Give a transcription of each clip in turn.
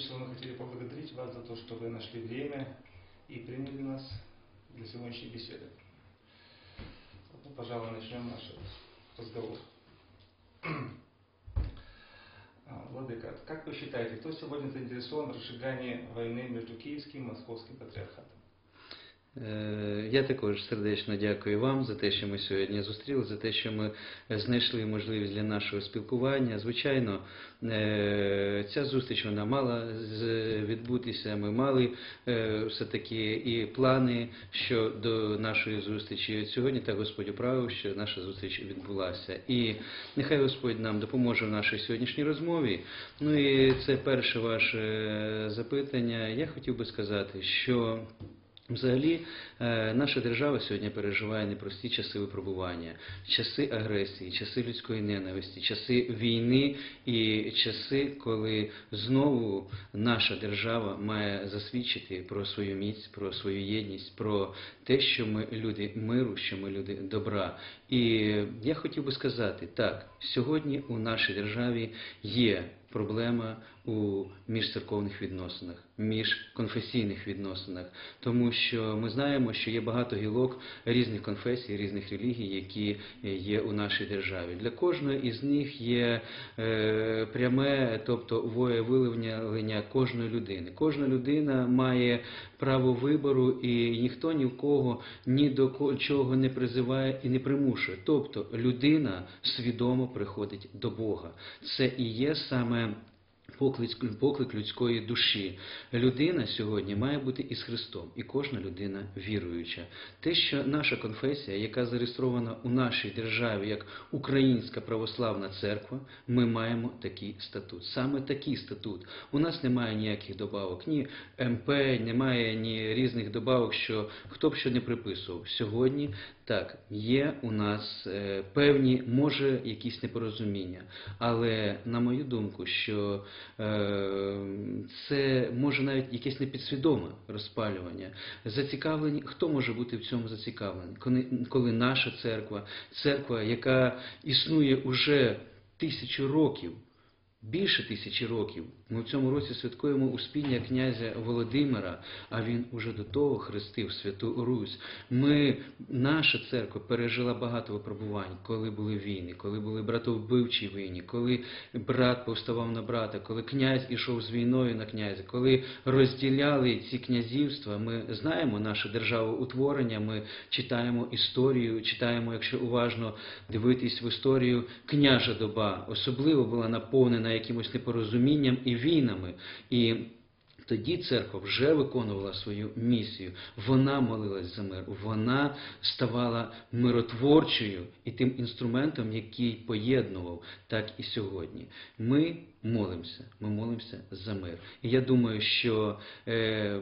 Величество, мы хотели поблагодарить вас за то, что вы нашли время и приняли нас для сегодняшней беседы. Ну, пожалуй, начнем наш разговор. А, Владыка, как вы считаете, кто сегодня заинтересован в разжигании войны между Киевским и Московским патриархатом? Е, Я також сердечно дякую вам за те, що ми сьогодні зустріли, за те, що ми знайшли можливість для нашого спілкування. Звичайно, е, ця зустріч вона мала відбутися. Ми мали е, все-таки і плани щодо нашої зустрічі. Сьогодні так Господь управив, що наша зустріч відбулася. І нехай Господь нам допоможе в нашій сьогоднішній розмові. Ну і це перше ваше запитання. Я хотів би сказати, що. Взагалі, е, наша держава сьогодні переживає непрості часи випробування, часи агресії, часи людської ненависті, часи війни і часи, коли знову наша держава має засвідчити про свою міць, про свою єдність, про те, що ми люди миру, що ми люди добра. І я хотів би сказати, так, сьогодні у нашій державі є проблема у міжцерковних відносинах, міжконфесійних відносинах, тому що ми знаємо, що є багато гілок різних конфесій, різних релігій, які є у нашій державі. Для кожної із них є е, пряме, тобто волевиявлення кожної людини. Кожна людина має право вибору, і ніхто ні в кого ні до чого не призиває і не примушує. Тобто людина свідомо приходить до Бога. Це і є саме поклик, поклик людської душі. Людина сьогодні має бути із Христом, і кожна людина віруюча. Те, що наша конфесія, яка зареєстрована у нашій державі як Українська православна церква, ми маємо такий статут. Саме такий статут. У нас немає ніяких добавок, ні МП, немає ні різних добавок, що хто б що не приписував. Сьогодні так, є у нас е, певні, може, якісь непорозуміння, але на мою думку, що е, це може навіть якесь непідсвідоме розпалювання. Зацікавлені, хто може бути в цьому зацікавлений? Коли, коли наша церква, церква, яка існує уже тисячу років, більше тисячі років. Ми в цьому році святкуємо успіння князя Володимира, а він уже до того хрестив Святу Русь. Ми, наша церква пережила багато випробувань, коли були війни, коли були братовбивчі війни, коли брат повставав на брата, коли князь ішов з війною на князя, коли розділяли ці князівства. Ми знаємо наше державоутворення, ми читаємо історію, читаємо, якщо уважно дивитись в історію, княжа доба особливо була наповнена якимось непорозумінням і війнами. І тоді церква вже виконувала свою місію. Вона молилась за мир, вона ставала миротворчою і тим інструментом, який поєднував, так і сьогодні. Ми молимося, ми молимося за мир. І я думаю, що е,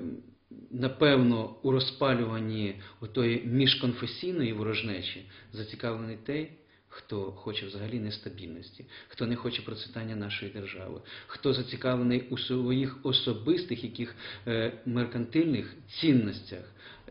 напевно у розпалюванні отої міжконфесійної ворожнечі зацікавлений той, хто хоче взагалі нестабільності, хто не хоче процвітання нашої держави, хто зацікавлений у своїх особистих яких е, меркантильних цінностях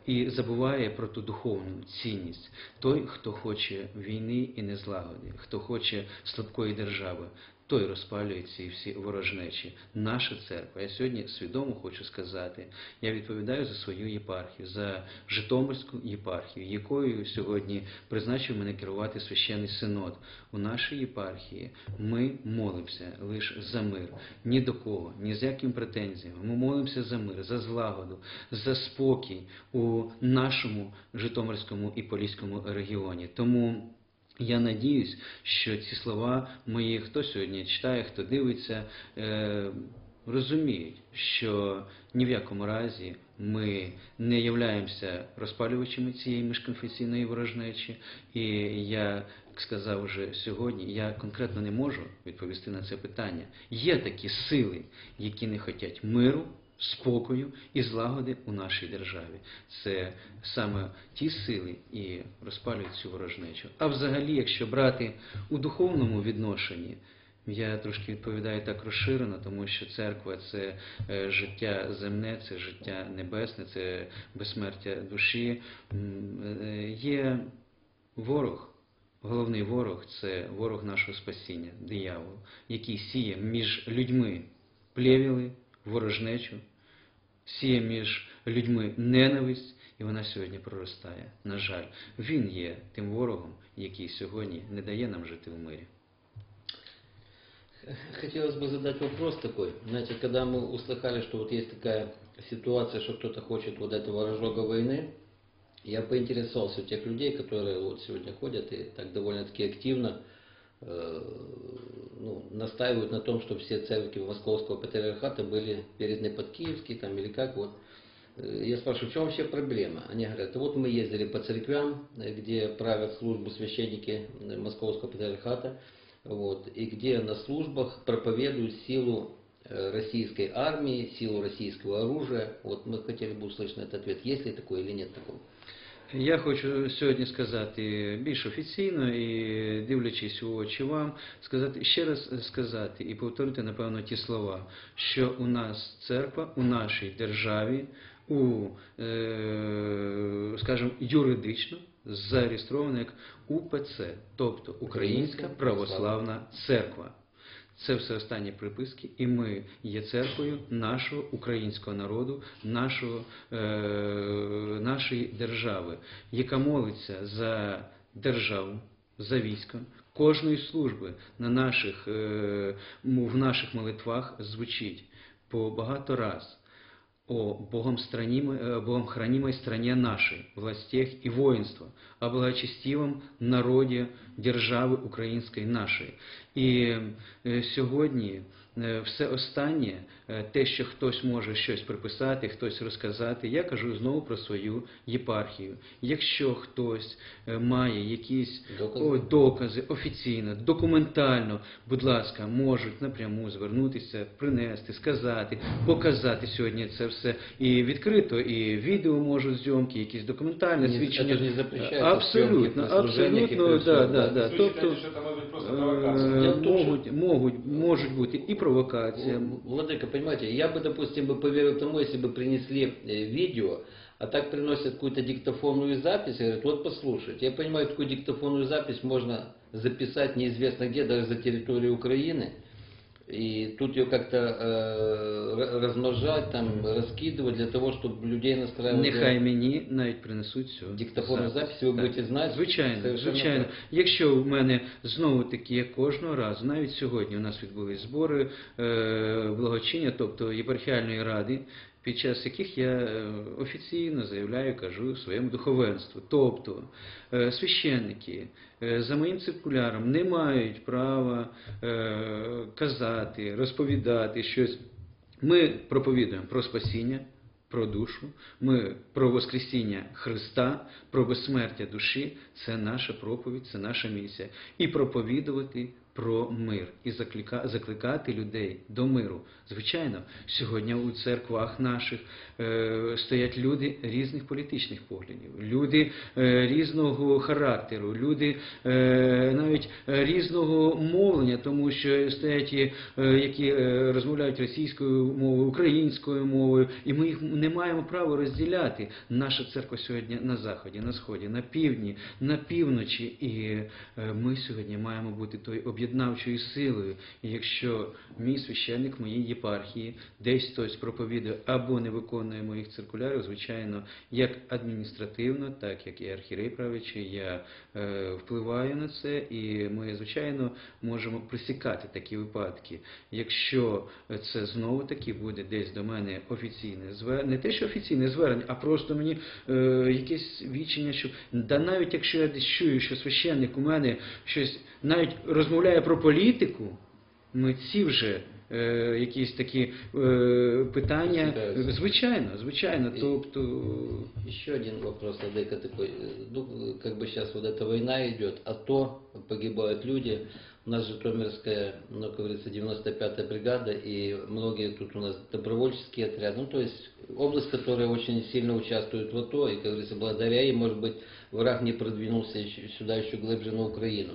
і забуває про ту духовну цінність. Той, хто хоче війни і незлагоди, хто хоче слабкої держави. Той розпалює ці всі ворожнечі. Наша церква. Я сьогодні свідомо хочу сказати, я відповідаю за свою єпархію, за Житомирську єпархію, якою сьогодні призначив мене керувати священний синод. У нашій єпархії ми молимося лише за мир, ні до кого, ні з якими претензіями. Ми молимося за мир, за злагоду, за спокій у нашому Житомирському і Поліському регіоні. Тому я надіюсь, що ці слова мої, хто сьогодні читає, хто дивиться, е, розуміють, що ні в якому разі ми не являємося розпалювачами цієї міжконфесійної ворожнечі. І я як сказав вже сьогодні, я конкретно не можу відповісти на це питання. Є такі сили, які не хочуть миру, спокою і злагоди у нашій державі. Це саме ті сили і розпалюють цю ворожнечу. А взагалі, якщо брати у духовному відношенні, я трошки відповідаю так розширено, тому що церква це е, життя земне, це життя небесне, це безсмертя душі. Е, Є ворог. Головний ворог це ворог нашого спасіння, диявол, який сіє між людьми плевіли, ворожнечу, сіє між людьми ненависть, і вона сьогодні проростає. На жаль, він є тим ворогом, який сьогодні не дає нам жити в мирі. Хотелось бы задать вопрос такой. Знаете, когда мы услыхали, что вот есть такая ситуация, что кто-то хочет вот этого разжога войны, я поинтересовался у тех людей, которые вот сегодня ходят и так довольно-таки активно э, ну, настаивают на том, что все церкви Московского патриархата были переданы под Киевский там, или как вот. Э, Я спрашиваю, в чем вообще проблема? Они говорят, вот мы ездили по церквям, э, где правят службу священники э, Московского патриархата, вот, и где на службах проповедуют силу э, российской армии, силу российского оружия. Вот мы хотели бы услышать этот ответ, есть ли такое или нет такого. Я хочу сьогодні сказати більш офіційно і дивлячись у очі вам, сказати ще раз сказати і повторити напевно ті слова, що у нас церква у нашій державі, у е, скажімо, юридично зареєстрована як УПЦ, тобто Українська Православна Церква. Це все останні приписки, і ми є церквою нашого українського народу, нашого, е, нашої держави, яка молиться за державу, за військо. Кожної служби на наших, е, в наших молитвах звучить по багато раз о Богом, странимой, э, Богом хранимой стране нашей, властях и воинства, о благочестивом народі держави української нашої. І е, сьогодні е, все останнє, те, що хтось може щось приписати, хтось розказати, я кажу знову про свою єпархію. Якщо хтось е, має якісь Докази? о, докази офіційно, документально, будь ласка, можуть напряму звернутися, принести, сказати, показати сьогодні це все і відкрито, і відео можуть зйомки, якісь документальне Ні, свідчення. це ж не запрещається Абсолютно, зйомки при служеннях і абсолютно, при да, всьому, да, да. да. Вы Тобто считаете, что это может быть просто провокация? е, Дело в тому, що- можуть, можуть, можуть бути і провокація. В- Владыка, понимаете, я бы, допустим, бы поверил тому, если бы принесли э, видео, а так приносят какую-то диктофонную запись, и говорят, вот послушайте. Я понимаю, такую диктофонную запись можно записать неизвестно где, даже за территорией Украины, и тут ее как-то э, ра- размножать, там, раскидывать для того, чтобы людей настраивать. Нехай мені навіть принесуть цю Диктофонну запись, ви Так. будете знати? Звичайно, Совершенно звичайно. так. Якщо в мене знову таки як кожного разу, навіть сьогодні у нас відбулись збори е, благочиння, тобто єпархіальної ради, під час яких я е, офіційно заявляю, кажу своєму духовенству. Тобто е, священники е, за моїм циркуляром не мають права казати, розповідати щось. Ми проповідуємо про спасіння, про душу, ми про Воскресіння Христа, про безсмертя душі. Це наша проповідь, це наша місія. І проповідувати про мир і заклика- закликати людей до миру. Звичайно, сьогодні у церквах наших е, стоять люди різних політичних поглядів, люди е, різного характеру, люди е, навіть різного мовлення, тому що стоять які розмовляють російською мовою, українською мовою, і ми їх не маємо права розділяти. Наша церква сьогодні на заході, на сході, на півдні, на півночі, і ми сьогодні маємо бути тою об'єднавчою силою. І якщо мій священник моїй єпархії десь хтось проповідує або не виконує моїх циркулярів, звичайно, як адміністративно, так як і архірей я е, впливаю на це, і ми, звичайно, можемо присікати такі випадки. Якщо це знову таки буде десь до мене офіційне звернення, не те, що офіційне звернення, а просто мені е, якесь відчення, що да навіть якщо я десь чую, що священник у мене щось навіть розмовляє про політику, митці вже. е, Якісь такі е, питання, Присікаються. звичайно, звичайно. І- Тобто Еще один вопрос, Владыка, такой. Э, Ну, э, как бы сейчас вот эта война идет, а то погибают люди. У нас Житомирская, ну, как говорится, 95-я бригада, и многие тут у нас добровольческие отряды. Ну, то есть область, которая очень сильно участвует в АТО, и, как говорится, благодаря ей, может быть, враг не продвинулся еще- сюда еще глубже на Украину.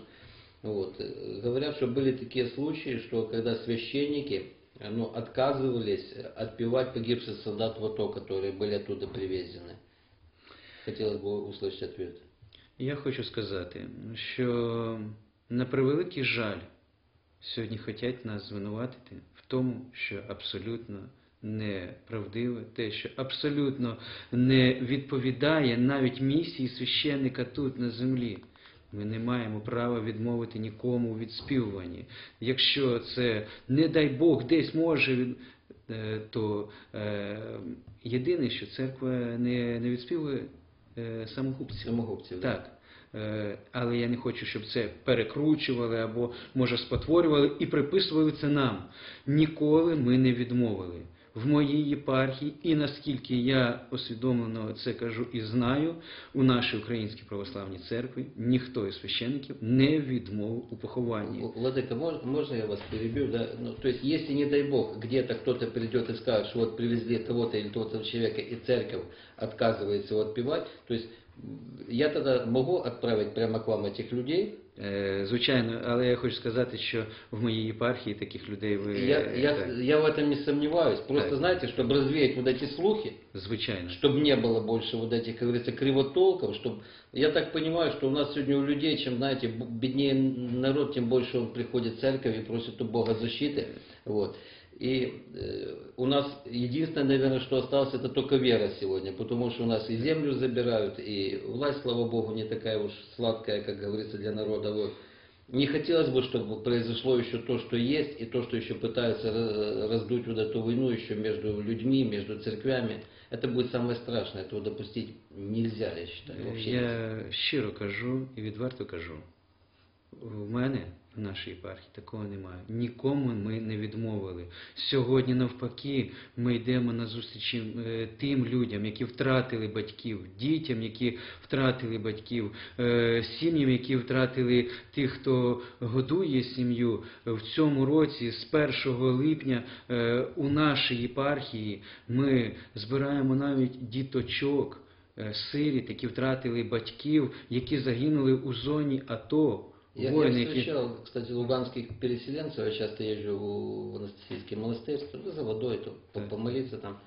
Вот. Э, Говорят, что были такие случаи, что когда священники э, ну, отказывались отпевать погибших солдат в АТО, которые были оттуда привезены. Хотелось бы услышать ответ. Я хочу сказати, що на превеликий жаль сьогодні хочуть нас звинуватити в тому, що абсолютно неправдиве, те, що абсолютно не відповідає навіть місії священника тут на землі. Ми не маємо права відмовити нікому у відспівуванні. Якщо це, не дай Бог, десь може, е, то е, єдине, що церква не, не відспівує е, самогубців. Самогубців. Так. Е, Але я не хочу, щоб це перекручували або, може, спотворювали і приписували це нам. Ніколи ми не відмовили. В моїй єпархії, і наскільки я усвідомлено це кажу і знаю, у нашій українській православній церкві ніхто із священників не відмовив у похованні. В- Владыка, мож- можно я вас перебью? Да? Ну, то есть, если, не дай Бог, где-то кто-то придет и скажет, что вот привезли того-то или того-то человека, и церковь отказывается его то есть, я тогда могу отправить прямо к вам этих людей, Е, Звичайно, але я хочу сказати, що в моїй єпархії таких людей ви я, е, я, так, я в этом не сомневаюсь. Просто, Так. знаете, чтобы развеять вот эти слухи, звичайно. чтобы не было больше вот этих, как говорится, кривотолков, чтобы... Я так понимаю, что у нас сегодня у людей, чем, знаете, б- беднее народ, тем больше он приходит в церковь и просит у Бога защиты. Вот. И э, у нас единственное, наверное, что осталось, это только вера сегодня, потому что у нас и землю забирают, и власть, слава Богу, не такая уж сладкая, как говорится, для народа. Вот. Не хотелось бы, чтобы произошло еще то, что есть, и то, что еще пытаются раздуть вот эту войну еще между людьми, между церквями. Это будет самое страшное, этого допустить нельзя, я считаю. Вообще нельзя. Я щиро кажу і відверто кажу. У мене в нашій єпархії такого немає. Нікому ми не відмовили. Сьогодні, навпаки, ми йдемо на зустрічі е, тим людям, які втратили батьків, дітям, які втратили батьків, е, сім'ям, які втратили тих, хто годує сім'ю. В цьому році, з 1 липня, е, у нашій єпархії ми збираємо навіть діточок сиріт, які втратили батьків, які загинули у зоні АТО. Я, я встречал, які кстати, луганских переселенцев, я часто езжу в Анастасийский монастырь, за водой, то, помолиться там.